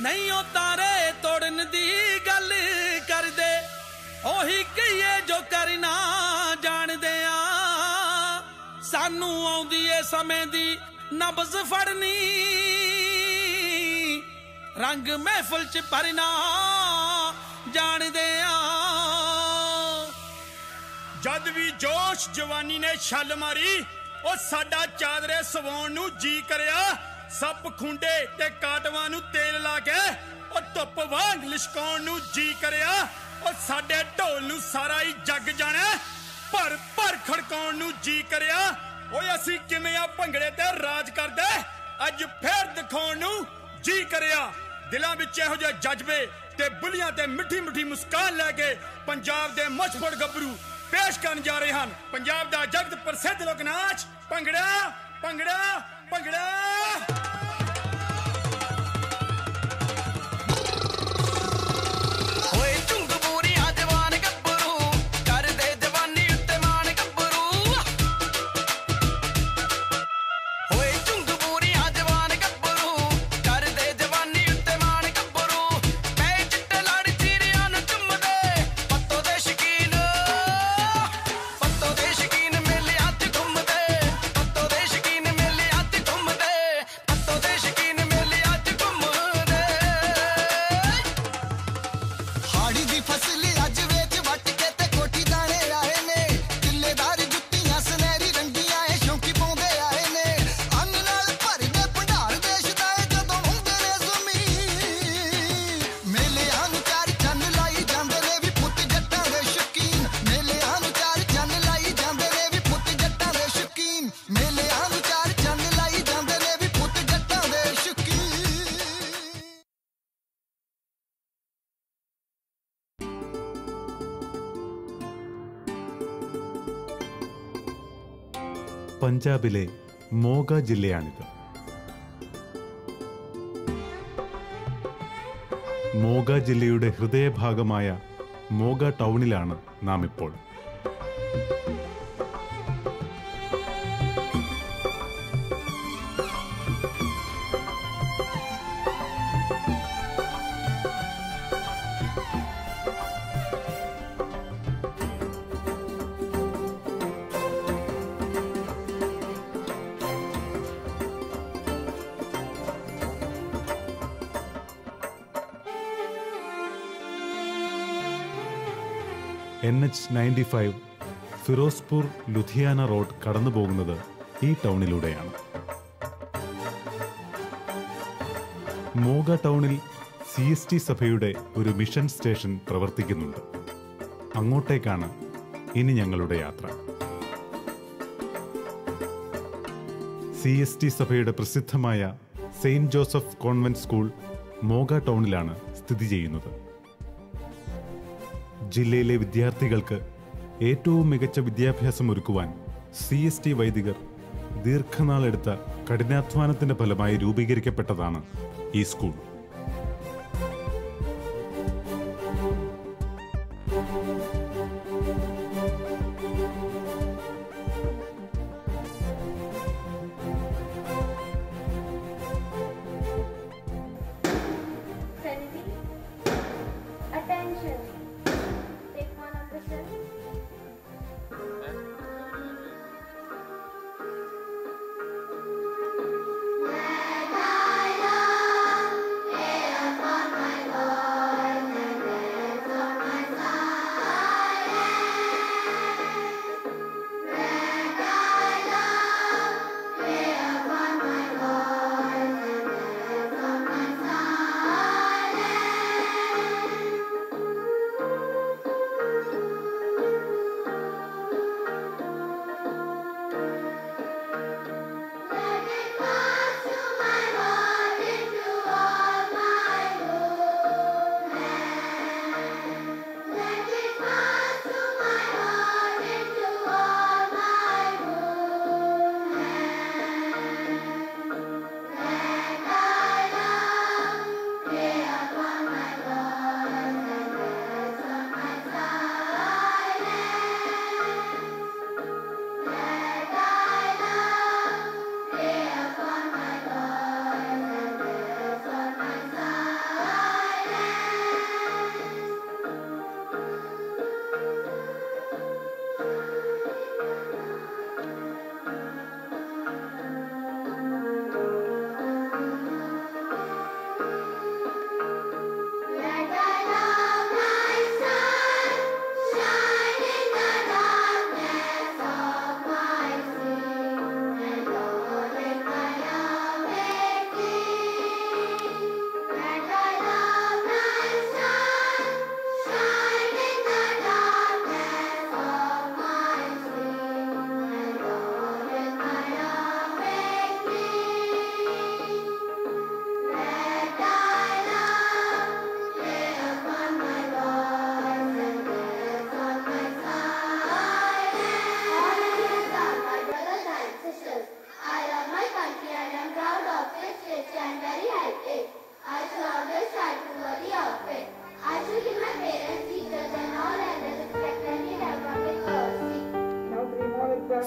ਨਹੀਂ ਉਹ ਤਾਰੇ ਤੋੜਨ ਦੀ ਗੱਲ ਕਰਦੇ। ਉਹੀ ਕਹੀਏ ਜੋ ਕਰਨਾ ਜਾਣਦੇ ਆ। ਸਾਨੂੰ ਆਉਂਦੀ ਏ ਸਮੇਂ ਦੀ ਨਬਜ਼ ਫੜਨੀ। ਰੰਗ ਮਹਿਫਲ ਚ ਭਰਨਾ ਜਾਣਦੇ ਆ। ਜਦ ਵੀ ਜੋਸ਼ ਜਵਾਨੀ ਨੇ ਛੱਲ ਮਾਰੀ, ਉਹ ਸਾਡਾ ਚਾਦਰੇ ਸਵਾਉਣ ਨੂੰ ਜੀ ਕਰਿਆ। ਸੱਪ ਖੁੰਡੇ ਤੇ ਕਾਟਵਾਂ ਨੂੰ ਤੇਲ ਲਾ ਕੇ ਉਹ ਧੁੱਪ ਵਾਂਗ ਲਿਸ਼ਕਾਉਣ ਨੂੰ ਜੀ ਕਰਿਆ। ਉਹ ਸਾਡੇ ਢੋਲ ਨੂੰ ਸਾਰਾ ਹੀ ਜੱਗ ਜਾਣਾ। ਭਰ ਭਰ ਖੜਕਾਉਣ ਨੂੰ ਜੀ ਕਰਿਆ। ਓਏ ਅਸੀਂ ਕਿਵੇਂ ਆ ਭੰਗੜੇ ਤੇ ਰਾਜ ਕਰਦੇ? ਅੱਜ ਫੇਰ ਦਿਖਾਉਣ ਨੂੰ ਜੀ ਕਰਿਆ। ਦਿਲਾਂ ਵਿੱਚ ਇਹੋ ਜਿਹੇ ਜਜ਼ਬੇ ਤੇ ਬੁਲੀਆਂ ਤੇ ਮਿੱਠੀ ਮਿੱਠੀ ਮੁਸਕਾਨ ਲੈ ਕੇ ਪੰਜਾਬ ਦੇ ਮਸ਼ਹੂਰ ਗੱਭਰੂ ਪੇਸ਼ ਕਰਨ ਜਾ ਰਹੇ ਹਨ। ਪੰਜਾਬ ਦਾ ਜਗਤ ਪ੍ਰਸਿੱਧ ਲੋਕ ਨਾਚ। ਭੰਗੜਾ ਭੰਗੜਾ ਭੰਗੜਾ പഞ്ചാബിലെ മോഗ ജില്ലയാണിത്. മോഗ ജില്ലയുടെ ഹൃദയഭാഗമായ മോഗ ടൗണിലാണ് നാം ഇപ്പോൾ N H ninety five Firozpur Ludhiana road കടന്നു പോകുന്നത് ഈ ടൗണിലൂടെയാണ്. മോഗ ടൗണിൽ സി എസ് ടി സഭയുടെ ഒരു മിഷൻ സ്റ്റേഷൻ പ്രവർത്തിക്കുന്നുണ്ട്. അങ്ങോട്ടേക്കാണ് ഇനി ഞങ്ങളുടെ യാത്ര. സി എസ് ടി സഭയുടെ പ്രസിദ്ധമായ Saint Joseph Convent School Moga ടൗണിലാണ് സ്ഥിതി ചെയ്യുന്നത്. ജില്ലയിലെ വിദ്യാർത്ഥികൾക്ക് ഏറ്റവും മികച്ച വിദ്യാഭ്യാസം ഒരുക്കുവാൻ സി എസ് ടി വൈദികർ ദീർഘനാളെടുത്ത കഠിനാധ്വാനത്തിന്റെ ഫലമായി രൂപീകരിക്കപ്പെട്ടതാണ് ഈ സ്കൂൾ.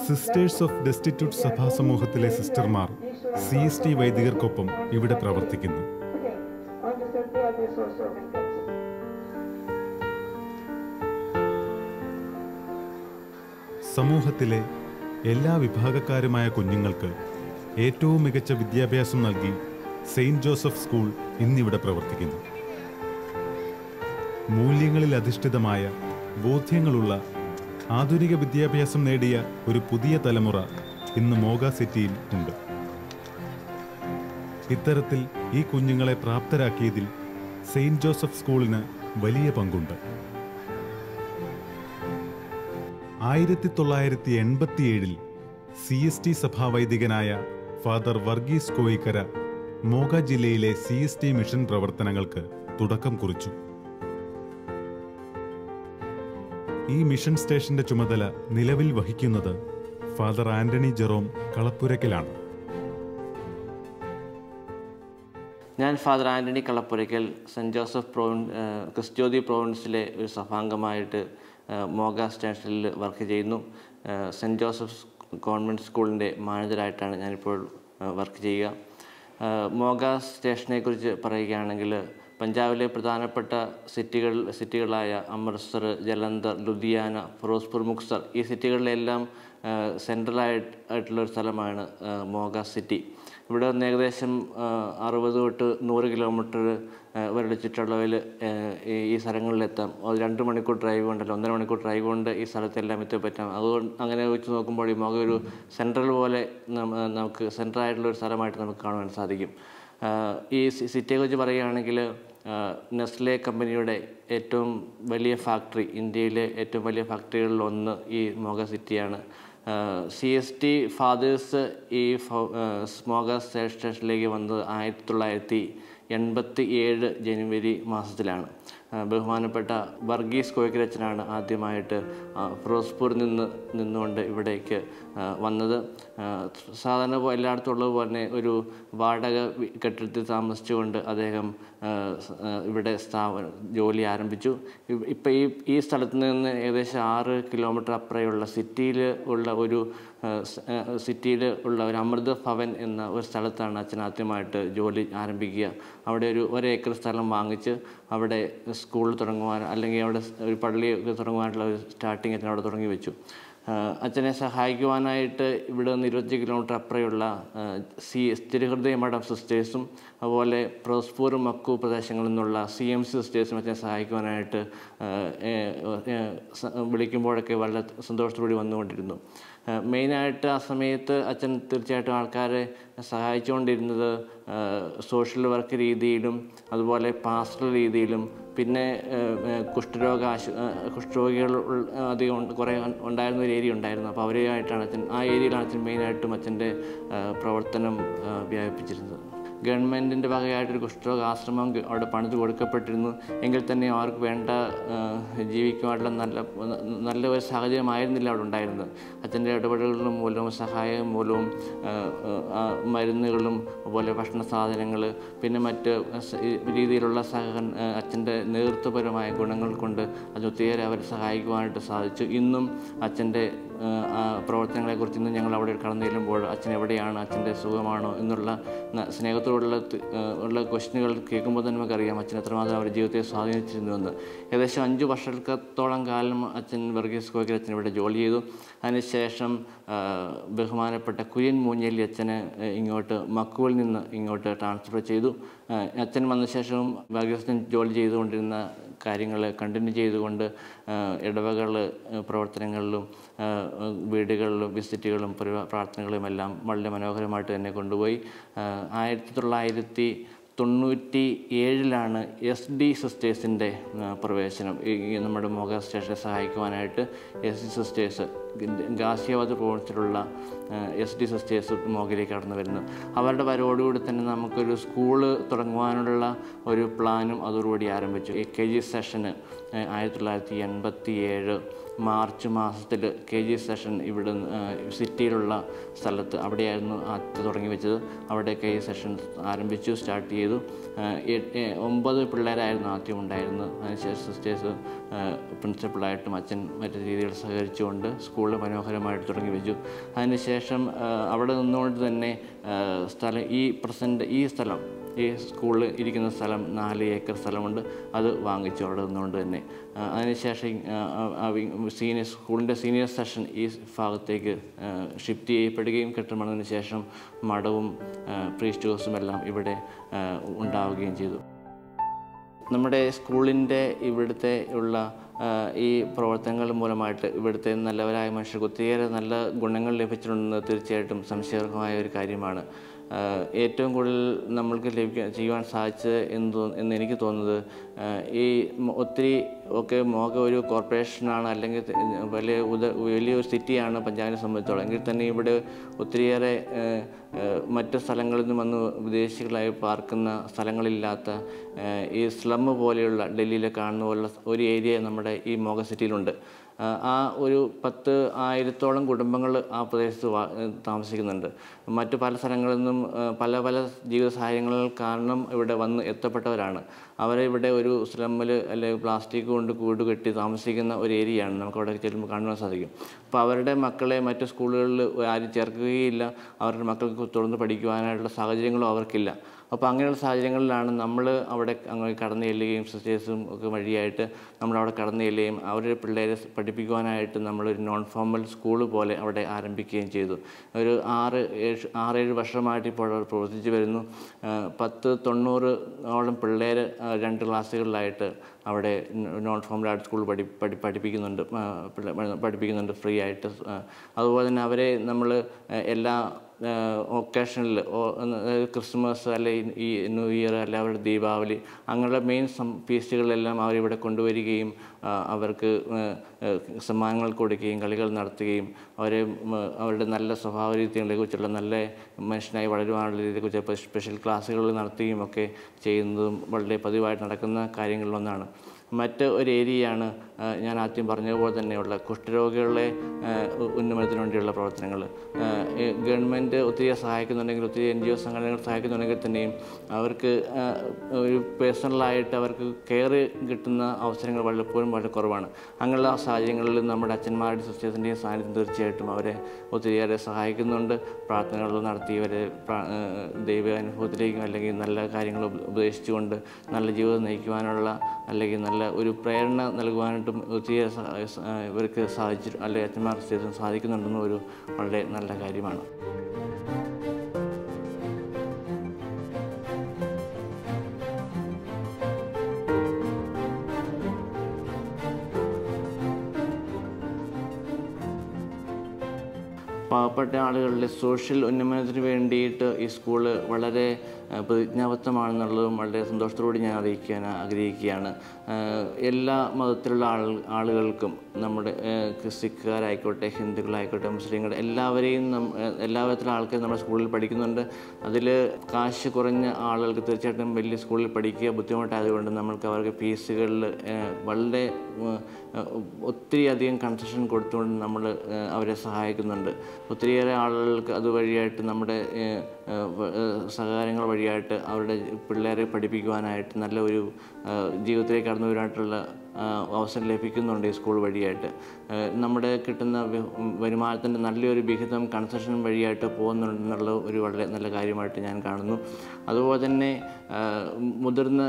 സിസ്റ്റേഴ്സ് ഓഫ് ഡെസ്റ്റിറ്റ്യൂട്ട് സഭാ സമൂഹത്തിലെ സിസ്റ്റർമാർ സി എസ് ടി വൈദികർക്കൊപ്പം ഇവിടെ പ്രവർത്തിക്കുന്നു. സമൂഹത്തിലെ എല്ലാ വിഭാഗക്കാരുമായ കുഞ്ഞുങ്ങൾക്ക് ഏറ്റവും മികച്ച വിദ്യാഭ്യാസം നൽകി സെയിന്റ് ജോസഫ് സ്കൂൾ ഇന്നിവിടെ പ്രവർത്തിക്കുന്നു മൂല്യങ്ങളിൽ അധിഷ്ഠിതമായ ബോധ്യങ്ങളുള്ള ആധുനിക വിദ്യാഭ്യാസം നേടിയ ഒരു പുതിയ തലമുറ ഇന്ന് മോഗ സിറ്റിയിൽ ഉണ്ട്. ഇത്തരത്തിൽ ഈ കുഞ്ഞുങ്ങളെ പ്രാപ്തരാക്കിയതിൽ സെയിന്റ് ജോസഫ് സ്കൂളിന് വലിയ പങ്കുണ്ട്. ആയിരത്തി തൊള്ളായിരത്തി എൺപത്തിയേഴിൽ സി എസ് ടി സഭാവൈദികനായ ഫാദർ വർഗീസ് കോയിക്കര മോഗ ജില്ലയിലെ സി എസ് ടി മിഷൻ പ്രവർത്തനങ്ങൾക്ക് തുടക്കം കുറിച്ചു. ഈ മിഷൻ സ്റ്റേഷന്റെ ചുമതല നിലവിൽ വഹിക്കുന്നത് ഫാദർ ആന്റണി ജെറോം കളപ്പുരക്കിലാണ് ഞാൻ father Antony Kalappurakkal Saint Joseph province Kristujyoti പ്രോവിൻസിലെ ഒരു സഭാംഗമായിട്ട് മോഗ സ്റ്റേഷനിൽ വർക്ക് ചെയ്യുന്നു. സെന്റ് ജോസഫ് ഗവൺമെന്റ് സ്കൂളിന്റെ മാനേജറായിട്ടാണ് ഞാനിപ്പോൾ വർക്ക് ചെയ്യുക. മോഗ സ്റ്റേഷനെക്കുറിച്ച് പറയുകയാണെങ്കിൽ പഞ്ചാബിലെ പ്രധാനപ്പെട്ട സിറ്റികൾ സിറ്റികളായ അമൃത്സർ ജലന്ധർ ലുധിയാന ഫിറോസ്പൂർ മുക്സർ ഈ സിറ്റികളിലെല്ലാം സെൻട്രലായിട്ട് ആയിട്ടുള്ള ഒരു സ്ഥലമാണ് മോഗ സിറ്റി. ഇവിടെ നിന്ന് ഏകദേശം അറുപത് തൊട്ട് നൂറ് കിലോമീറ്റർ വരുടെ ചുറ്റളവിൽ ഈ സ്ഥലങ്ങളിലെത്താം. അത് രണ്ട് മണിക്കൂർ ഡ്രൈവ് കൊണ്ടല്ല ഒന്നര മണിക്കൂർ ഡ്രൈവ് കൊണ്ട് ഈ സ്ഥലത്തെല്ലാം എത്തിപ്പറ്റാം അതുകൊണ്ട് അങ്ങനെ വെച്ച് നോക്കുമ്പോൾ ഈ മോഗ ഒരു സെൻട്രൽ പോലെ നമുക്ക് സെൻട്രൽ ആയിട്ടുള്ള ഒരു സ്ഥലമായിട്ട് നമുക്ക് കാണുവാൻ സാധിക്കും. ഈ സിറ്റിയെക്കുറിച്ച് പറയുകയാണെങ്കിൽ നെസ്ലെ കമ്പനിയുടെ ഏറ്റവും വലിയ ഫാക്ടറി ഇന്ത്യയിലെ ഏറ്റവും വലിയ ഫാക്ടറികളിൽ ഒന്ന് ഈ മോഗ സിറ്റിയാണ്. സി എസ് ടി ഫാദേഴ്സ് ഈ സ്മോഗ സ്റ്റേഷനിലേക്ക് വന്നത് ആയിരത്തി തൊള്ളായിരത്തി എൺപത്തി ഏഴ് ജനുവരി മാസത്തിലാണ്. ബഹുമാനപ്പെട്ട വർഗീസ് കോയക്കരച്ചനാണ് ആദ്യമായിട്ട് ഫിറോസ്പൂർ നിന്ന് നിന്നുകൊണ്ട് ഇവിടേക്ക് വന്നത്. സാധാരണ എല്ലായിടത്തും ഉള്ളത് പോലെ ഒരു വാടക കെട്ടിടത്തിൽ താമസിച്ചുകൊണ്ട് അദ്ദേഹം ഇവിടെ സ്ഥാപനം ജോലി ആരംഭിച്ചു. ഇപ്പം ഈ ഈ സ്ഥലത്ത് നിന്ന് ഏകദേശം ആറ് കിലോമീറ്റർ അപ്പുറയുള്ള സിറ്റിയിൽ ഉള്ള ഒരു സിറ്റിയിൽ ഉള്ള ഒരു അമൃത ഭവൻ എന്ന ഒരു സ്ഥലത്താണ് അച്ഛൻ ആദ്യമായിട്ട് ജോലി ആരംഭിക്കുക. അവിടെ ഒരു ഒരേക്കർ സ്ഥലം വാങ്ങിച്ച് അവിടെ സ്കൂൾ തുടങ്ങുവാൻ അല്ലെങ്കിൽ അവിടെ ഒരു പള്ളി തുടങ്ങുവാനുള്ള ഒരു സ്റ്റാർട്ടിങ് അച്ഛൻ അവിടെ തുടങ്ങി വെച്ചു. അച്ഛനെ സഹായിക്കുവാനായിട്ട് ഇവിടെ നിന്ന് ഇരുപത്തി കിലോമീറ്റർ അപ്പുറയുള്ള സി തിരുഹൃദയ മഠം സിസ്റ്റേഴ്സും അതുപോലെ പ്രോസ്പൂർ മക്കു പ്രദേശങ്ങളിൽ നിന്നുള്ള സി എം സി സിസ്റ്റേഴ്സും അച്ഛനെ സഹായിക്കുവാനായിട്ട് വിളിക്കുമ്പോഴൊക്കെ വളരെ സന്തോഷത്തോടെ വന്നുകൊണ്ടിരുന്നു. മെയിനായിട്ട് ആ സമയത്ത് അച്ഛൻ തീർച്ചയായിട്ടും ആൾക്കാരെ സഹായിച്ചുകൊണ്ടിരുന്നത് സോഷ്യൽ വർക്ക് രീതിയിലും അതുപോലെ പാസ്റ്റൽ രീതിയിലും പിന്നെ കുഷ്ഠരോഗ ആശു കുഷ്ഠരോഗികൾ അധികം കുറേ ഉണ്ടായിരുന്ന ഒരു ഏരിയ ഉണ്ടായിരുന്നു. അപ്പോൾ അവരുമായിട്ടാണ് അച്ഛൻ ആ ഏരിയയിലാണ് അച്ഛൻ മെയിനായിട്ടും അച്ഛന്റെ പ്രവർത്തനം വ്യാപിപ്പിച്ചിരുന്നത്. ഗവൺമെന്റിന്റെ ഭാഗമായിട്ടൊരു കുഷ്ഠരോഗ ആശ്രമം അവിടെ പണിത് കൊടുക്കപ്പെട്ടിരുന്നു. എങ്കിൽ തന്നെ അവർക്ക് വേണ്ട ജീവിക്കുവാനുള്ള നല്ല നല്ല ഒരു സാഹചര്യമായിരുന്നില്ല അവിടെ ഉണ്ടായിരുന്നത്. അച്ഛന്റെ ഇടപെടലുകളും മൂലവും സഹായം മൂലവും മരുന്നുകളും അതുപോലെ ഭക്ഷണ സാധനങ്ങൾ പിന്നെ മറ്റ് രീതിയിലുള്ള സഹ അച്ഛന്റെ നേതൃത്വപരമായ ഗുണങ്ങൾ കൊണ്ട് അത് ഒത്തിരി അവരെ സഹായിക്കുവാനായിട്ട് സാധിച്ചു. ഇന്നും അച്ഛന്റെ ആ, ആ പ്രവർത്തനങ്ങളെക്കുറിച്ച് ഇന്ന് ഞങ്ങൾ അവിടെ കടന്നു ചെല്ലുമ്പോൾ അച്ഛൻ എവിടെയാണ് അച്ഛന്റെ സുഖമാണോ എന്നുള്ള സ്നേഹത്തോടുള്ള ഉള്ള ക്വസ്റ്റ്യനുകൾ കേൾക്കുമ്പോൾ തന്നെ നമുക്കറിയാം അച്ഛൻ എത്രമാത്രം അവരുടെ ജീവിതത്തെ സ്വാധീനിച്ചിരുന്നുവെന്ന്. ഏകദേശം അഞ്ച് വർഷത്തോളം കാലം അച്ഛൻ വർഗീസ് കോയ്ക്കൽ അച്ഛൻ ഇവിടെ ജോലി ചെയ്തു. അതിനുശേഷം ബഹുമാനപ്പെട്ട കുര്യൻ മൂഞ്ഞേലി അച്ഛനെ ഇങ്ങോട്ട് മക്കുവിൽ നിന്ന് ഇങ്ങോട്ട് ട്രാൻസ്ഫർ ചെയ്തു. അച്ഛൻ വന്ന ശേഷവും വർഗീസ് ജോലി ചെയ്തുകൊണ്ടിരുന്ന കാര്യങ്ങൾ കണ്ടിന്യൂ ചെയ്തുകൊണ്ട് ഇടവകൾ പ്രവർത്തനങ്ങളിലും വീടുകളിലും വിസിറ്റുകളും പ്രാർത്ഥനകളുമെല്ലാം വളരെ മനോഹരമായിട്ട് തന്നെ കൊണ്ടുപോയി. ആയിരത്തി തൊള്ളായിരത്തി തൊണ്ണൂറ്റി ഏഴിലാണ് എസ് ഡി സിസ്റ്റേഴ്സിന്റെ പ്രവേശനം. നമ്മുടെ മോഗ സ്റ്റേഷനെ സഹായിക്കുവാനായിട്ട് എസ് ഡി സിസ്റ്റേഴ്സ് ഗാസിയാബാദ് പോലത്തിലുള്ള എസ് ഡി സിസ്റ്റേഴ്സ് മോഗിലേക്ക് കടന്നു വരുന്നു. അവരുടെ വരവോടുകൂടി തന്നെ നമുക്കൊരു സ്കൂൾ തുടങ്ങുവാനുള്ള ഒരു പ്ലാനും അതോടുകൂടി ആരംഭിച്ചു. എ കെ ജി സെഷന് ആയിരത്തി തൊള്ളായിരത്തി എൺപത്തി ഏഴ് മാർച്ച് മാസത്തിൽ കെ ജി സെഷൻ ഇവിടെ സിറ്റിയിലുള്ള സ്ഥലത്ത് അവിടെയായിരുന്നു തുടങ്ങി വെച്ചത്. അവിടെ കെ ജി സെഷൻ ആരംഭിച്ചു സ്റ്റാർട്ട് ചെയ്തു. ഒമ്പത് പിള്ളേരായിരുന്നു ആദ്യം ഉണ്ടായിരുന്നത്. അതിനുശേഷം സിസ്റ്റേഴ്സ് പ്രിൻസിപ്പളായിട്ടും അച്ഛൻ മറ്റു രീതികൾ സഹകരിച്ചുകൊണ്ട് സ്കൂൾ മനോഹരമായിട്ട് തുടങ്ങി വെച്ചു. അതിനുശേഷം അവിടെ നിന്നുകൊണ്ട് തന്നെ സ്ഥലം ഈ പ്രസന്റ് ഈ സ്ഥലം ഈ സ്കൂളിൽ ഇരിക്കുന്ന സ്ഥലം നാല് ഏക്കർ സ്ഥലമുണ്ട്. അത് വാങ്ങിച്ചു അവിടെ നിന്നുകൊണ്ട് തന്നെ. അതിനുശേഷം സീനിയർ സ്കൂളിന്റെ സീനിയർ സെഷൻ ഈ ഭാഗത്തേക്ക് ഷിഫ്റ്റ് ചെയ്യപ്പെടുകയും കെട്ടിടമണതിന് ശേഷം മഠവും പ്രീസ്റ്റ് ഹൗസും എല്ലാം ഇവിടെ ഉണ്ടാവുകയും ചെയ്തു. നമ്മുടെ സ്കൂളിന്റെ ഇവിടുത്തെ ഉള്ള ഈ പ്രവർത്തനങ്ങൾ മൂലമായിട്ട് ഇവിടുത്തെ നല്ലവരായ മനുഷ്യർക്ക് ഒത്തിരിയേറെ നല്ല ഗുണങ്ങൾ ലഭിച്ചിട്ടുണ്ടെന്ന് തീർച്ചയായിട്ടും സംശയകരമായ ഒരു കാര്യമാണ്. ഏറ്റവും കൂടുതൽ നമ്മൾക്ക് ലഭിക്കാൻ ചെയ്യുവാൻ സാധിച്ചത് എന്ന് തോ- എന്ന് എനിക്ക് തോന്നുന്നത് ഈ ഒത്തിരി ഒക്കെ മോക ഒരു കോർപ്പറേഷനാണ് അല്ലെങ്കിൽ വലിയ ഉദ വലിയൊരു സിറ്റിയാണ് പഞ്ചാബിനെ സംബന്ധിച്ചോളം. എങ്കിൽ തന്നെ ഇവിടെ ഒത്തിരിയേറെ മറ്റ് സ്ഥലങ്ങളിൽ നിന്ന് വന്ന് വിദേശികളായി പാർക്കുന്ന സ്ഥലങ്ങളില്ലാത്ത ഈ സ്ലം പോലെയുള്ള ഡൽഹിയിലെ കാണുന്ന പോലുള്ള ഒരു ഏരിയ നമ്മുടെ ഈ മോഗ സിറ്റിയിലുണ്ട്. ആ, ഒരു പത്ത് ആയിരത്തോളം കുടുംബങ്ങൾ ആ പ്രദേശത്ത് താമസിക്കുന്നുണ്ട്. മറ്റു പല സ്ഥലങ്ങളിൽ നിന്നും പല പല ജീവിത സാഹചര്യങ്ങൾ കാരണം ഇവിടെ വന്ന് എത്തപ്പെട്ടവരാണ്. അവരെ ഇവിടെ ഒരു സ്ലമ്മിൽ അല്ലെങ്കിൽ പ്ലാസ്റ്റിക് കൊണ്ട് കൂട് കെട്ടി താമസിക്കുന്ന ഒരു ഏരിയയാണ് നമുക്ക് അവിടെ ചെല്ലുമ്പോൾ കാണുവാൻ സാധിക്കും. അപ്പോൾ അവരുടെ മക്കളെ മറ്റു സ്കൂളുകളിൽ ആരും ചേർക്കുകയില്ല. അവരുടെ മക്കൾക്ക് തുടർന്ന് പഠിക്കുവാനായിട്ടുള്ള സാഹചര്യങ്ങളും അവർക്കില്ല. അപ്പോൾ അങ്ങനെയുള്ള സാഹചര്യങ്ങളിലാണ് നമ്മൾ അവിടെ അങ്ങനെ കടന്നു ചെല്ലുകയും സിസ്റ്റേഴ്സും ഒക്കെ വഴിയായിട്ട് നമ്മളവിടെ കടന്നു ചെല്ലുകയും അവരുടെ പിള്ളേരെ പഠിപ്പിക്കുവാനായിട്ട് നമ്മളൊരു നോൺ ഫോർമൽ സ്കൂൾ പോലെ അവിടെ ആരംഭിക്കുകയും ചെയ്തു. ഒരു ആറ് ഏഴ് ആറേഴ് വർഷമായിട്ട് ഇപ്പോൾ അവർ പ്രവർത്തിച്ചു വരുന്നു. പത്ത് തൊണ്ണൂറ് ഓളം പിള്ളേർ രണ്ട് ക്ലാസ്സുകളിലായിട്ട് അവിടെ നോൺ ഫോർമൽ ആർട്ട് സ്കൂൾ പഠി പഠി പഠിപ്പിക്കുന്നുണ്ട് പഠിപ്പിക്കുന്നുണ്ട് ഫ്രീ ആയിട്ട് അതുപോലെ തന്നെ അവരെ നമ്മൾ എല്ലാ ഒക്കേഷനിൽ ക്രിസ്മസ് അല്ലെ ഈ ന്യൂ ഇയർ അല്ലെ അവരുടെ ദീപാവലി അങ്ങനെയുള്ള മെയിൻ സം ഫീസ്റ്റുകളിലെല്ലാം അവരിവിടെ കൊണ്ടുവരികയും അവർക്ക് സമ്മാനങ്ങൾ കൊടുക്കുകയും കളികൾ നടത്തുകയും അവരെ അവരുടെ നല്ല സ്വഭാവ രീതികളെക്കുറിച്ചുള്ള നല്ല മനുഷ്യനായി വളരുവാനുള്ള രീതിയെക്കുറിച്ച് സ്പെഷ്യൽ ക്ലാസ്സുകൾ നടത്തുകയും ഒക്കെ ചെയ്യുന്നതും വളരെ പതിവായിട്ട് നടക്കുന്ന കാര്യങ്ങളിലൊന്നാണ്. മറ്റ് ഒരു ഏരിയയാണ് ഞാൻ ആദ്യം പറഞ്ഞതുപോലെ തന്നെയുള്ള കുഷ്ഠരോഗികളെ ആ, ഉ- ഉന്നമനത്തിന് വേണ്ടിയുള്ള പ്രവർത്തനങ്ങൾ. ഗവൺമെന്റ് ഒത്തിരി സഹായിക്കുന്നുണ്ടെങ്കിൽ ഒത്തിരി എൻ ജി ഒ സംഘടനകൾ സഹായിക്കുന്നുണ്ടെങ്കിൽ തന്നെയും അവർക്ക് ഒരു പേഴ്സണലായിട്ട് അവർക്ക് കെയർ കിട്ടുന്ന അവസരങ്ങൾ പലപ്പോഴും വളരെ കുറവാണ്. അങ്ങനെയുള്ള സാഹചര്യങ്ങളിൽ നമ്മുടെ അച്ഛന്മാരുടെ സിസ്റ്റേഴ്സിന്റെയും സാന്നിധ്യം തീർച്ചയായിട്ടും അവരെ ഒത്തിരിയേറെ സഹായിക്കുന്നുണ്ട്. പ്രാർത്ഥനകൾ നടത്തി ഇവരെ ദൈവ അനുഭവത്തിലേക്കും അല്ലെങ്കിൽ നല്ല കാര്യങ്ങൾ ഉപദേശിച്ചുകൊണ്ട് നല്ല ജീവിതം നയിക്കുവാനുള്ള അല്ലെങ്കിൽ നല്ല ഒരു പ്രേരണ നൽകുവാനായിട്ടും ഒത്തിരി ഇവർക്ക് സാധിച്ചു അല്ലെങ്കിൽ അച്ഛന്മാർ സ്ഥിരം സാധിക്കുന്നുണ്ടെന്ന് ഒരു വളരെ നല്ല കാര്യമാണ്. പാവപ്പെട്ട ആളുകളുടെ സോഷ്യൽ ഉന്നമനത്തിന് വേണ്ടിയിട്ട് ഈ സ്കൂൾ വളരെ പ്രതിജ്ഞാബദ്ധമാണെന്നുള്ളതും വളരെ സന്തോഷത്തോടെ ഞാൻ അറിയിക്കാൻ ആഗ്രഹിക്കുകയാണ്. എല്ലാ മതത്തിലുള്ള ആൾ ആളുകൾക്കും നമ്മുടെ ക്രിസ്ത്യക്കാരായിക്കോട്ടെ ഹിന്ദുക്കളായിക്കോട്ടെ മുസ്ലിങ്ങൾ എല്ലാവരെയും എല്ലാ വിധത്തിലുള്ള ആൾക്കാർ നമ്മുടെ സ്കൂളിൽ പഠിക്കുന്നുണ്ട്. അതിൽ കാശ് കുറഞ്ഞ ആളുകൾക്ക് തീർച്ചയായിട്ടും വലിയ സ്കൂളിൽ പഠിക്കുക ബുദ്ധിമുട്ടായതുകൊണ്ട് നമ്മൾക്ക് അവർക്ക് ഫീസുകളിൽ വളരെ ഒത്തിരി അധികം കൺസെഷൻ കൊടുത്തുകൊണ്ട് നമ്മൾ അവരെ സഹായിക്കുന്നുണ്ട്. ഒത്തിരിയേറെ ആളുകൾക്ക് അതുവഴിയായിട്ട് നമ്മുടെ സഹകാരങ്ങൾ വഴിയായിട്ട് അവരുടെ പിള്ളേരെ പഠിപ്പിക്കുവാനായിട്ട് നല്ല ഒരു ജീവിതത്തിലേക്ക് കടന്നു വരാനായിട്ടുള്ള അവസരം ലഭിക്കുന്നുണ്ട് ഈ സ്കൂൾ വഴിയായിട്ട്. നമ്മുടെ കിട്ടുന്ന വരുമാനത്തിന്റെ നല്ലൊരു വിഹിതം കൺസെഷൻ വഴിയായിട്ട് പോകുന്നുണ്ടെന്നുള്ള ഒരു വളരെ നല്ല കാര്യമായിട്ട് ഞാൻ കാണുന്നു. അതുപോലെ തന്നെ മുതിർന്ന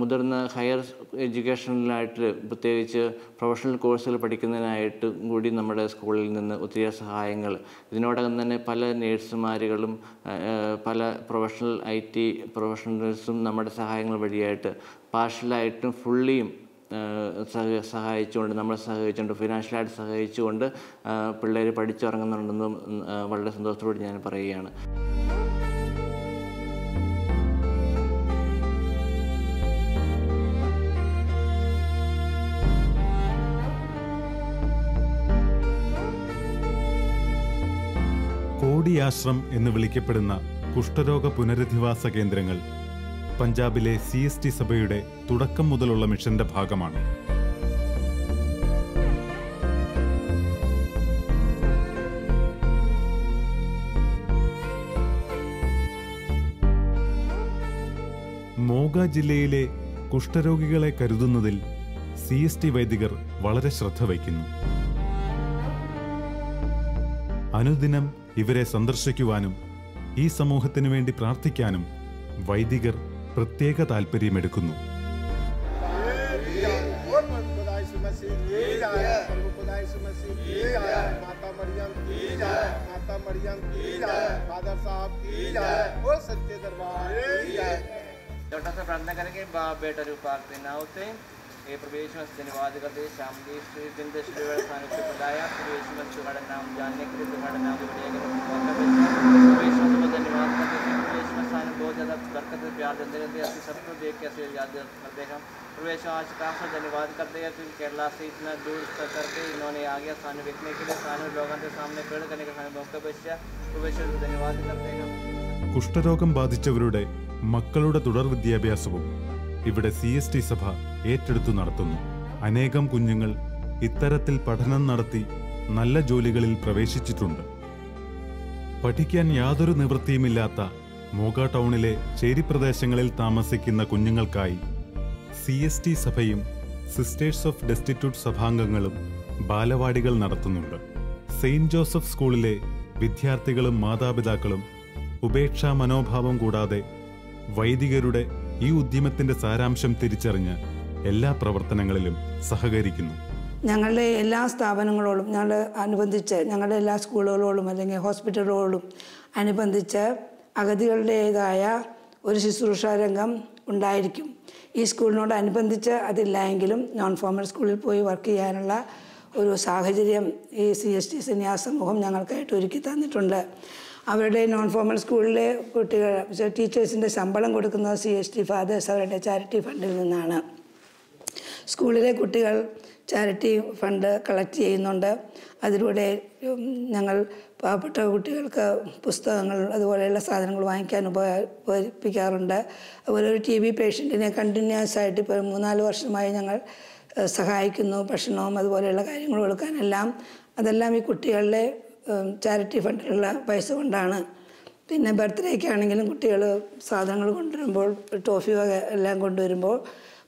മുതിർന്ന ഹയർ എഡ്യൂക്കേഷനിലായിട്ട് പ്രത്യേകിച്ച് പ്രൊഫഷണൽ കോഴ്സുകൾ പഠിക്കുന്നതിനായിട്ട് കൂടി നമ്മുടെ സ്കൂളിൽ നിന്ന് ഒത്തിരി സഹായങ്ങൾ. ഇതിനോടകം തന്നെ പല നേഴ്സുമാരുകളും പല പ്രൊഫഷണൽ ഐ ടി പ്രൊഫഷണൽസും നമ്മുടെ സഹായങ്ങൾ വഴിയായിട്ട് പാർഷ്യലായിട്ടും ഫുള്ളിയും സഹ സഹായിച്ചുകൊണ്ട് നമ്മളെ സഹായിച്ചുകൊണ്ട് ഫിനാൻഷ്യലായിട്ട് സഹായിച്ചുകൊണ്ട് പിള്ളേർ പഠിച്ചിറങ്ങുന്നുണ്ടെന്നും വളരെ സന്തോഷത്തോടെ ഞാൻ പറയുകയാണ്. കോടിയാശ്രം എന്ന് വിളിക്കപ്പെടുന്ന കുഷ്ഠരോഗ പുനരധിവാസ കേന്ദ്രങ്ങൾ പഞ്ചാബിലെ സി എസ് ടി സഭയുടെ തുടക്കം മുതലുള്ള മിഷന്റെ ഭാഗമാണ്. മോഗ ജില്ലയിലെ കുഷ്ഠരോഗികളെ കരുതുന്നതിൽ സി എസ് ടി വൈദികർ വളരെ ശ്രദ്ധ വയ്ക്കുന്നു അനുദിനം ഇവരെ സന്ദർശിക്കുവാനും ഈ സമൂഹത്തിനു വേണ്ടി പ്രാർത്ഥിക്കാനും വൈദികർ പ്രത്യേക താൽപ്പര്യമെടുക്കുന്നു खुदा यीशु मसीह की जय प्रभु खुदा यीशु मसीह की जय माता मरियम की जय माता मरियम की जय फादर साहब की जय वो सच्चे दरबार की जय छोटा सा प्रार्थना करेंगे बाप बेटा रूप आरती ना होते ये प्रवेश में धन्यवाद करते शाम की श्री दिन से श्री वाले स्थान को बुलाया प्रवेश में तुम्हारा नाम जानने के लिए तुम्हारा नाम को बढ़िया करो प्रवेश में तुम्हें धन्यवाद करते हैं प्रवेश में स्थान बहुत ज़्यादा बरकत से प्यार देते रहते हैं ऐसे सबको देख के ऐसे याद करते हैं हम प्रवेश में आज काफ़ी धन्यवाद करते हैं फिर केरला से इतना दूर तक करके इन्होंने आ गया स्थान देखने के लिए स्थान लोगों के सामने पेड़ करने के सामने मौका बचा प्रवेश में धन्यवाद करते हैं हम കുഷ്ഠരോഗം ബാധിച്ചവരുടെ മക്കളുടെ തുടർ വിദ്യാഭ്യാസവും ഇവിടെ സി എസ് ടി സഭ ഏറ്റെടുത്തു നടത്തുന്നു. അനേകം കുഞ്ഞുങ്ങൾ ഇത്തരത്തിൽ പഠനം നടത്തി നല്ല ജോലികളിൽ പ്രവേശിച്ചിട്ടുണ്ട്. പഠിക്കാൻ യാതൊരു നിവൃത്തിയുമില്ലാത്ത മോഗ ടൗണിലെ ചേരി പ്രദേശങ്ങളിൽ താമസിക്കുന്ന കുഞ്ഞുങ്ങൾക്കായി സി എസ് ടി സഭയും സിസ്റ്റേഴ്സ് ഓഫ് ഡെസ്റ്റിറ്റ്യൂട്ട് സഭാംഗങ്ങളും ബാലവാടികൾ നടത്തുന്നുണ്ട്. സെയിന്റ് ജോസഫ് സ്കൂളിലെ വിദ്യാർത്ഥികളും മാതാപിതാക്കളും ഉപേക്ഷാ മനോഭാവം കൂടാതെ വൈദികരുടെ ഈ ഉദ്യമത്തിന്റെ സാരാംശം തിരിച്ചറിഞ്ഞ് എല്ലാ പ്രവർത്തനങ്ങളിലും സഹകരിക്കുന്നു. ഞങ്ങളുടെ എല്ലാ സ്ഥാപനങ്ങളോടും ഞങ്ങൾ അനുബന്ധിച്ച് ഞങ്ങളുടെ എല്ലാ സ്കൂളുകളോടും അല്ലെങ്കിൽ ഹോസ്പിറ്റലുകളോടും അനുബന്ധിച്ച് അഗതികളുടേതായ ഒരു ശുശ്രൂഷ രംഗം ഉണ്ടായിരിക്കും. ഈ സ്കൂളിനോട് അനുബന്ധിച്ച് അതില്ല എങ്കിലും നോൺ ഫോമൽ സ്കൂളിൽ പോയി വർക്ക് ചെയ്യാനുള്ള ഒരു സാഹചര്യം ഈ സി എസ് ടി സന്യാസ സമൂഹം ഞങ്ങൾക്കായിട്ട് ഒരുക്കി തന്നിട്ടുണ്ട്. അവരുടെ നോൺ ഫോർമൽ സ്കൂളിലെ കുട്ടികൾ ടീച്ചേഴ്സിന്റെ ശമ്പളം കൊടുക്കുന്നത് സി എസ് ടി ഫാദേഴ്സ് അവരുടെ ചാരിറ്റി ഫണ്ടിൽ നിന്നാണ്. സ്കൂളിലെ കുട്ടികൾ ചാരിറ്റി ഫണ്ട് കളക്ട് ചെയ്യുന്നുണ്ട്. അതിലൂടെ ഞങ്ങൾ പാവപ്പെട്ട കുട്ടികൾക്ക് പുസ്തകങ്ങൾ അതുപോലെയുള്ള സാധനങ്ങൾ വാങ്ങിക്കാൻ ഉപയോഗിപ്പിക്കാറുണ്ട് അതുപോലെ ഒരു ടി ബി പേഷ്യന്റിനെ കണ്ടിന്യൂസ് ആയിട്ട് ഇപ്പോൾ മൂന്നാൽ വർഷമായി ഞങ്ങൾ സഹായിക്കുന്നു ഭക്ഷണവും അതുപോലെയുള്ള കാര്യങ്ങൾ കൊടുക്കാനെല്ലാം. അതെല്ലാം ഈ കുട്ടികളുടെ ചാരിറ്റി ഫണ്ടിലുള്ള പൈസ കൊണ്ടാണ്. പിന്നെ ബർത്ത്ഡേക്ക് ആണെങ്കിലും കുട്ടികൾ സാധനങ്ങൾ കൊണ്ടുവരുമ്പോൾ ടോഫി വക എല്ലാം കൊണ്ടുവരുമ്പോൾ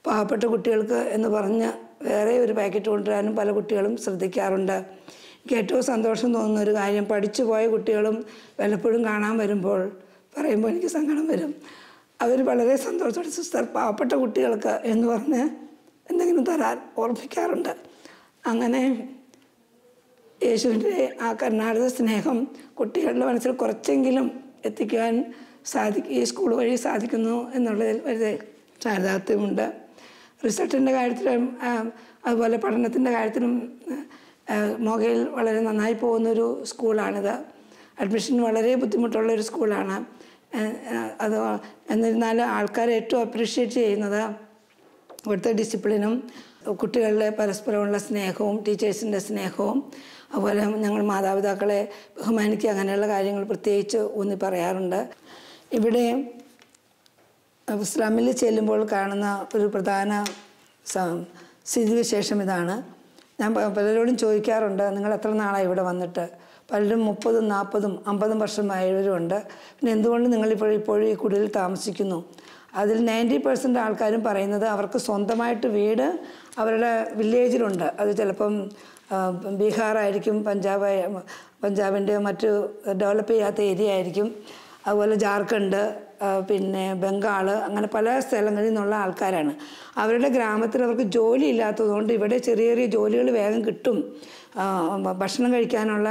പാവപ്പെട്ട കുട്ടികൾക്ക് എന്ന് പറഞ്ഞ് വേറെ ഒരു പാക്കറ്റ് കൊണ്ടുവരാനും പല കുട്ടികളും ശ്രദ്ധിക്കാറുണ്ട്. എനിക്ക് ഏറ്റവും സന്തോഷം തോന്നുന്ന ഒരു കാര്യം പഠിച്ചു പോയ കുട്ടികളും വല്ലപ്പോഴും കാണാൻ വരുമ്പോൾ പറയുമ്പോൾ എനിക്ക് സങ്കടം വരും. അവർ വളരെ സന്തോഷത്തോടെ സിസ്റ്റർ പാവപ്പെട്ട കുട്ടികൾക്ക് എന്ന് പറഞ്ഞ് എന്തെങ്കിലും തരാൻ ഓർമ്മിക്കാറുണ്ട്. അങ്ങനെ യേശുവിന്റെ ആ കർണാടക സ്നേഹം കുട്ടികളുടെ മനസ്സിൽ കുറച്ചെങ്കിലും എത്തിക്കുവാൻ സാധിക്കും ഈ സ്കൂൾ വഴി സാധിക്കുന്നു എന്നുള്ളതിൽ ഒരു ചാരിതാർത്ഥ്യമുണ്ട്. റിസൾട്ടിന്റെ കാര്യത്തിലും അതുപോലെ പഠനത്തിന്റെ കാര്യത്തിലും മൊഗയിൽ വളരെ നന്നായി പോകുന്നൊരു സ്കൂളാണിത്. അഡ്മിഷൻ വളരെ ബുദ്ധിമുട്ടുള്ളൊരു സ്കൂളാണ്. അത് എന്നിരുന്നാലും ആൾക്കാർ ഏറ്റവും അപ്രീഷിയേറ്റ് ചെയ്യുന്നത് ഇവിടുത്തെ ഡിസിപ്ലിനും കുട്ടികളുടെ പരസ്പരമുള്ള സ്നേഹവും ടീച്ചേഴ്സിന്റെ സ്നേഹവും അതുപോലെ ഞങ്ങൾ മാതാപിതാക്കളെ ബഹുമാനിക്കുക അങ്ങനെയുള്ള കാര്യങ്ങൾ പ്രത്യേകിച്ച് ഊന്നി പറയാറുണ്ട്. ഇവിടെ സ്ലമ്മിൽ ചെല്ലുമ്പോൾ കാണുന്ന ഒരു പ്രധാന സ്ഥിതിവിശേഷം ഇതാണ്. ഞാൻ പലരോടും ചോദിക്കാറുണ്ട് നിങ്ങൾ എത്ര നാളായി ഇവിടെ വന്നിട്ട്? പലരും മുപ്പതും നാൽപ്പതും അമ്പതും വർഷമായവരുമുണ്ട് പിന്നെ എന്തുകൊണ്ട് നിങ്ങളിപ്പോൾ ഇപ്പോഴും ഈ കുടിലിൽ താമസിക്കുന്നു? അതിൽ നയന്റി പെർസെന്റ് ആൾക്കാരും പറയുന്നത് അവർക്ക് സ്വന്തമായിട്ട് വീട് അവരുടെ വില്ലേജിലുണ്ട്. അത് ചിലപ്പം ബീഹാറായിരിക്കും പഞ്ചാബ് പഞ്ചാബിന്റെ മറ്റ് ഡെവലപ്പ് ചെയ്യാത്ത ഏരിയ ആയിരിക്കും അതുപോലെ ജാർഖണ്ഡ് പിന്നെ ബംഗാൾ അങ്ങനെ പല സ്ഥലങ്ങളിൽ നിന്നുള്ള ആൾക്കാരാണ്. അവരുടെ ഗ്രാമത്തിൽ അവർക്ക് ജോലി ഇല്ലാത്തതുകൊണ്ട് ഇവിടെ ചെറിയ ചെറിയ ജോലികൾ വേഗം കിട്ടും. ഭക്ഷണം കഴിക്കാനുള്ള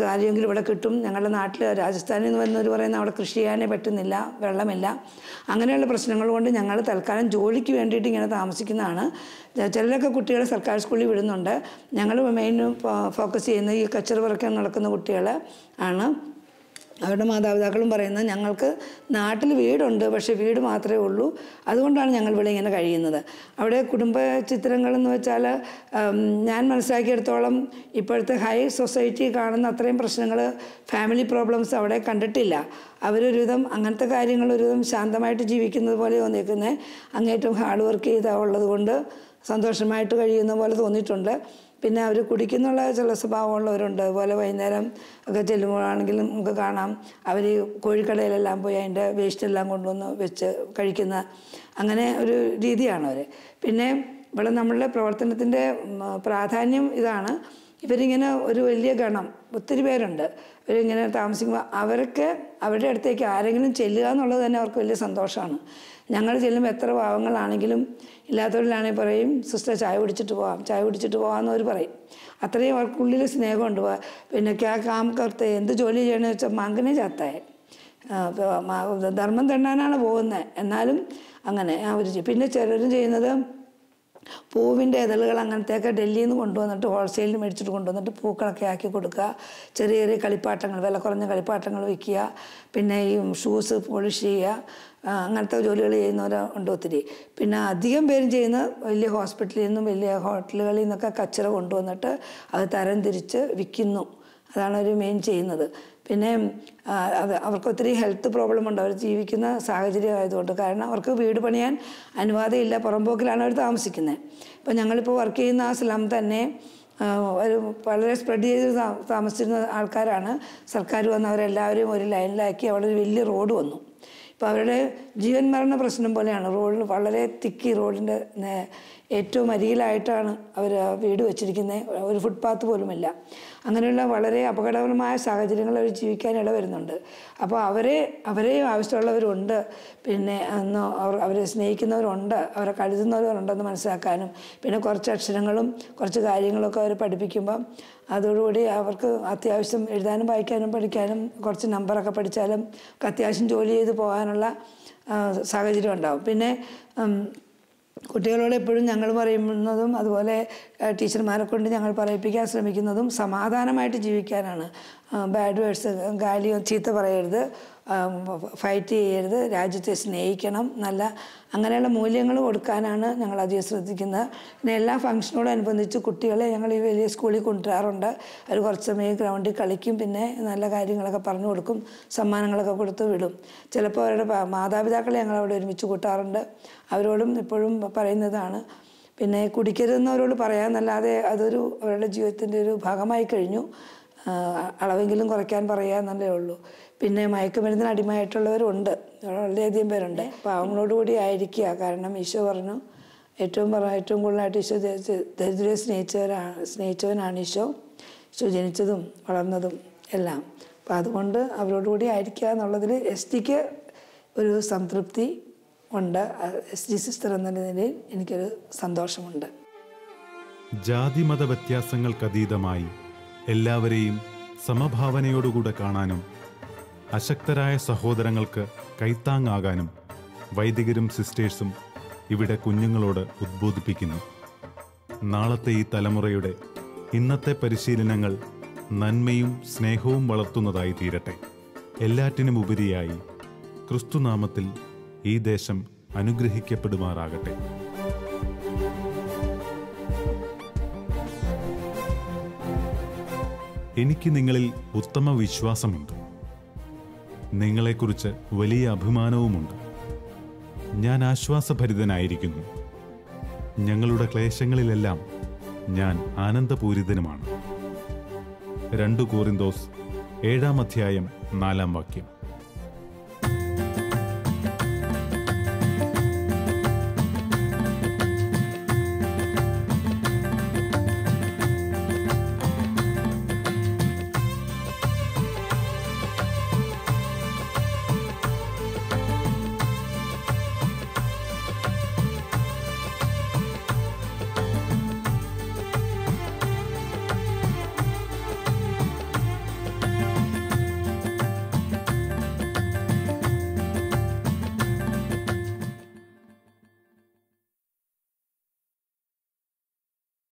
കാര്യമെങ്കിലും ഇവിടെ കിട്ടും. ഞങ്ങളുടെ നാട്ടിൽ രാജസ്ഥാനിൽ നിന്ന് വരുന്നവർ പറയുന്ന അവിടെ കൃഷി ചെയ്യാനേ പറ്റുന്നില്ല വെള്ളമില്ല. അങ്ങനെയുള്ള പ്രശ്നങ്ങൾ കൊണ്ട് ഞങ്ങൾ തൽക്കാലം ജോലിക്ക് വേണ്ടിയിട്ട് ഇങ്ങനെ താമസിക്കുന്നതാണ്. ചിലരൊക്കെ കുട്ടികളെ സർക്കാർ സ്കൂളിൽ വിടുന്നുണ്ട്. ഞങ്ങൾ മെയിൻ ഫോക്കസ് ചെയ്യുന്നത് ഈ കച്ചറ പറക്കാൻ നടക്കുന്ന കുട്ടികൾ ആണ്. അവരുടെ മാതാപിതാക്കളും പറയുന്നത് ഞങ്ങൾക്ക് നാട്ടിൽ വീടുണ്ട് പക്ഷേ വീട് മാത്രമേ ഉള്ളൂ. അതുകൊണ്ടാണ് ഞങ്ങൾ ഇവിടെ ഇങ്ങനെ കഴിയുന്നത്. അവിടെ കുടുംബ ചിത്രങ്ങളെന്ന് വെച്ചാൽ ഞാൻ മനസ്സിലാക്കിയെടുത്തോളം ഇപ്പോഴത്തെ ഹൈ സൊസൈറ്റി കാണുന്ന അത്രയും പ്രശ്നങ്ങൾ ഫാമിലി പ്രോബ്ലംസ് അവിടെ കണ്ടിട്ടില്ല. അവരൊരുവിധം അങ്ങനത്തെ കാര്യങ്ങൾ ഒരുവിധം ശാന്തമായിട്ട് ജീവിക്കുന്നത് പോലെ തോന്നിയിരിക്കുന്നത് അങ്ങേറ്റം ഹാർഡ് വർക്ക് ചെയ്ത ഉള്ളത് കൊണ്ട് സന്തോഷമായിട്ട് കഴിയുന്ന പോലെ തോന്നിയിട്ടുണ്ട്. പിന്നെ അവർ കുടിക്കുന്നുള്ള ചില സ്വഭാവമുള്ളവരുണ്ട്. അതുപോലെ വൈകുന്നേരം ഒക്കെ ചെല്ലുമ്പോഴാണെങ്കിലും നമുക്ക് കാണാം. അവർ കോഴിക്കടയിലെല്ലാം പോയി അതിന്റെ വേസ്റ്റെല്ലാം കൊണ്ടുവന്ന് വെച്ച് കഴിക്കുന്ന അങ്ങനെ ഒരു രീതിയാണ് അവർ. പിന്നെ ഇവിടെ നമ്മളുടെ പ്രവർത്തനത്തിന്റെ പ്രാധാന്യം ഇതാണ്. ഇവരിങ്ങനെ ഒരു വലിയ ഗണം ഒത്തിരി പേരുണ്ട്. ഇവരിങ്ങനെ താമസിക്കുമ്പോൾ അവർക്ക് അവരുടെ അടുത്തേക്ക് ആരെങ്കിലും ചെല്ലുക എന്നുള്ളത് തന്നെ അവർക്ക് വലിയ സന്തോഷമാണ്. ഞങ്ങൾ ചെല്ലുമ്പോൾ എത്ര പാവങ്ങളാണെങ്കിലും ഇല്ലാത്തവരിലാണെങ്കിൽ പറയും സിസ്റ്റർ ചായ കുടിച്ചിട്ട് പോവാം ചായ കുടിച്ചിട്ട് പോകാമെന്ന് അവർ പറയും. അത്രയും അവർക്കുള്ളിൽ സ്നേഹമുണ്ട്. പിന്നെ ക്യാ കാം കർത്തെ എന്ത് ജോലി ചെയ്യണമെന്ന് വെച്ചാൽ മകനെ ചാത്തായ ധർമ്മം തെണ്ണാനാണ് പോകുന്നത് എന്നാലും അങ്ങനെ ആ ഒരു പിന്നെ ചിലരും ചെയ്യുന്നത് പൂവിന്റെ ഇതളുകൾ അങ്ങനത്തെയൊക്കെ ഡൽഹിയിൽ നിന്ന് കൊണ്ടുവന്നിട്ട് ഹോൾസെയിലിൽ മേടിച്ചിട്ട് കൊണ്ടുവന്നിട്ട് പൂക്കളൊക്കെ ആക്കി കൊടുക്കുക. ചെറിയ ചെറിയ കളിപ്പാട്ടങ്ങൾ വില കുറഞ്ഞ കളിപ്പാട്ടങ്ങൾ വിൽക്കുക പിന്നെ ഈ ഷൂസ് പോളിഷ് ചെയ്യുക. അങ്ങനത്തെ ജോലികൾ ചെയ്യുന്നവരുണ്ട് ഒത്തിരി. പിന്നെ അധികം പേരും ചെയ്യുന്ന വലിയ ഹോസ്പിറ്റലിൽ നിന്നും വലിയ ഹോട്ടലുകളിൽ നിന്നൊക്കെ കച്ചറ കൊണ്ടുവന്നിട്ട് അത് തരം തിരിച്ച് വിൽക്കുന്നു. അതാണ് ഒരു മെയിൻ ചെയ്യുന്നത്. പിന്നെ അവർക്ക് ഒത്തിരി ഹെൽത്ത് പ്രോബ്ലം ഉണ്ട് അവർ ജീവിക്കുന്ന സാഹചര്യം ആയതുകൊണ്ട് കാരണം അവർക്ക് വീട് പണിയാൻ അനുവാദമില്ല. പുറമ്പോക്കിലാണ് അവർ താമസിക്കുന്നത്. ഇപ്പം ഞങ്ങളിപ്പോൾ വർക്ക് ചെയ്യുന്ന ആ സ്ലം തന്നെ ഒരു വളരെ സ്പ്രെഡ് ചെയ്ത് താമസിച്ചിരുന്ന ആൾക്കാരാണ്. സർക്കാർ വന്ന് അവരെല്ലാവരും ഒരു ലൈനിലാക്കി അവിടെ ഒരു വലിയ റോഡ് വന്നു. ഇപ്പോൾ അവരുടെ ജീവൻ മരണ പ്രശ്നം പോലെയാണ്. റോഡിൽ വളരെ തിക്കി റോഡിന്റെ ഏറ്റവും അരികിലായിട്ടാണ് അവർ വീട് വെച്ചിരിക്കുന്നത്. ഒരു ഫുട്പാത്ത് പോലുമില്ല. അങ്ങനെയുള്ള വളരെ അപകടകരമായ സാഹചര്യങ്ങൾ അവർ ജീവിക്കാൻ ഇട വരുന്നുണ്ട് അപ്പോൾ അവരെ അവരെയും ആവശ്യമുള്ളവരുണ്ട്. പിന്നെ അന്ന് അവർ അവരെ സ്നേഹിക്കുന്നവരുണ്ട്. അവരെ കഴുതുന്നവരുണ്ടെന്ന് മനസ്സിലാക്കാനും പിന്നെ കുറച്ച് അക്ഷരങ്ങളും കുറച്ച് കാര്യങ്ങളൊക്കെ അവർ പഠിപ്പിക്കുമ്പം അതോടുകൂടി അവർക്ക് അത്യാവശ്യം എഴുതാനും വായിക്കാനും പഠിക്കാനും കുറച്ച് നമ്പറൊക്കെ പഠിച്ചാലും അത്യാവശ്യം ജോലി ചെയ്ത് പോകാനുള്ള സാഹചര്യം ഉണ്ടാവും. പിന്നെ കുട്ടികളോട് എപ്പോഴും ഞങ്ങൾ പറയുന്നതും അതുപോലെ ടീച്ചർമാരെ കൊണ്ട് ഞങ്ങൾ പറയിപ്പിക്കാൻ ശ്രമിക്കുന്നതും സമാധാനമായിട്ട് ജീവിക്കാനാണ്. ബാഡ് വേർഡ്സ് ഗാലിയോ ചീത്ത പറയരുത്. ഫൈറ്റ് ചെയ്യരുത് രാജ്യത്തെ സ്നേഹിക്കണം നല്ല അങ്ങനെയുള്ള മൂല്യങ്ങൾ കൊടുക്കാനാണ് ഞങ്ങൾ അധികം ശ്രദ്ധിക്കുന്നത്. പിന്നെ എല്ലാ ഫംഗ്ഷനോടനുബന്ധിച്ച് കുട്ടികളെ ഞങ്ങൾ ഈ വലിയ സ്കൂളിൽ കൊണ്ടുവരാറുണ്ട്. അവർ കുറച്ച് സമയം ഗ്രൗണ്ടിൽ കളിക്കും പിന്നെ നല്ല കാര്യങ്ങളൊക്കെ പറഞ്ഞു കൊടുക്കും സമ്മാനങ്ങളൊക്കെ കൊടുത്ത് വിടും. ചിലപ്പോൾ അവരുടെ മാതാപിതാക്കളെ ഞങ്ങൾ അവിടെ ഒരുമിച്ച് കൂട്ടാറുണ്ട്. അവരോടും ഇപ്പോഴും പറയുന്നതാണ്. പിന്നെ കുടിക്കരുതെന്നവരോട് പറയാമെന്നല്ലാതെ അതൊരു അവരുടെ ജീവിതത്തിന്റെ ഒരു ഭാഗമായി കഴിഞ്ഞു. അളവെങ്കിലും കുറയ്ക്കാൻ പറയുക എന്നല്ലേ ഉള്ളൂ. പിന്നെ മയക്കുമരുന്നിന് അടിമയായിട്ടുള്ളവരുണ്ട്. വളരെയധികം പേരുണ്ട്. പാവങ്ങളോടുകൂടി ആയിരിക്കുക. കാരണം ഈശോ പറഞ്ഞു ഏറ്റവും പറ ഏറ്റവും കൂടുതലായിട്ട് ഈശോ ദരിദ്രരെ സ്നേഹിച്ചവരാണ് സ്നേഹിച്ചവനാണ് ഈശോ. ഈശോ ജനിച്ചതും വളർന്നതും എല്ലാം. അപ്പം അതുകൊണ്ട് അവരോടുകൂടി ആയിരിക്കുക എന്നുള്ളതിൽ എസ് ടിക്ക് ഒരു സംതൃപ്തി ഉണ്ട്. എസ് ഡി സിസ്റ്റർ എന്ന നിലയിൽ എനിക്കൊരു സന്തോഷമുണ്ട്. ജാതിമത വ്യത്യാസങ്ങൾക്കതീതമായി എല്ലാവരെയും സമഭാവനയോടുകൂടെ കാണാനും അശക്തരായ സഹോദരങ്ങൾക്ക് കൈത്താങ്ങാകാനും വൈദികരും സിസ്റ്റേഴ്സും ഇവിടെ കുഞ്ഞുങ്ങളോട് ഉദ്ബോധിപ്പിക്കുന്നു. നാളത്തെ ഈ തലമുറയുടെ ഇന്നത്തെ പരിശീലനങ്ങൾ നന്മയും സ്നേഹവും വളർത്തുന്നതായി തീരട്ടെ. എല്ലാറ്റിനും ഉപരിയായി ക്രിസ്തുനാമത്തിൽ ഈ ദേശം അനുഗ്രഹിക്കപ്പെടുമാറാകട്ടെ. എനിക്ക് നിങ്ങളിൽ ഉത്തമ വിശ്വാസമുണ്ട് നിങ്ങളെക്കുറിച്ച് വലിയ അഭിമാനവുമുണ്ട്. ഞാൻ ആശ്വാസഭരിതനായിരിക്കുന്നു. ഞങ്ങളുടെ ക്ലേശങ്ങളിലെല്ലാം ഞാൻ ആനന്ദപൂരിതനുമാണ്. രണ്ടു കോറിന്തോസ് ഏഴാം അധ്യായം നാലാം വാക്യം.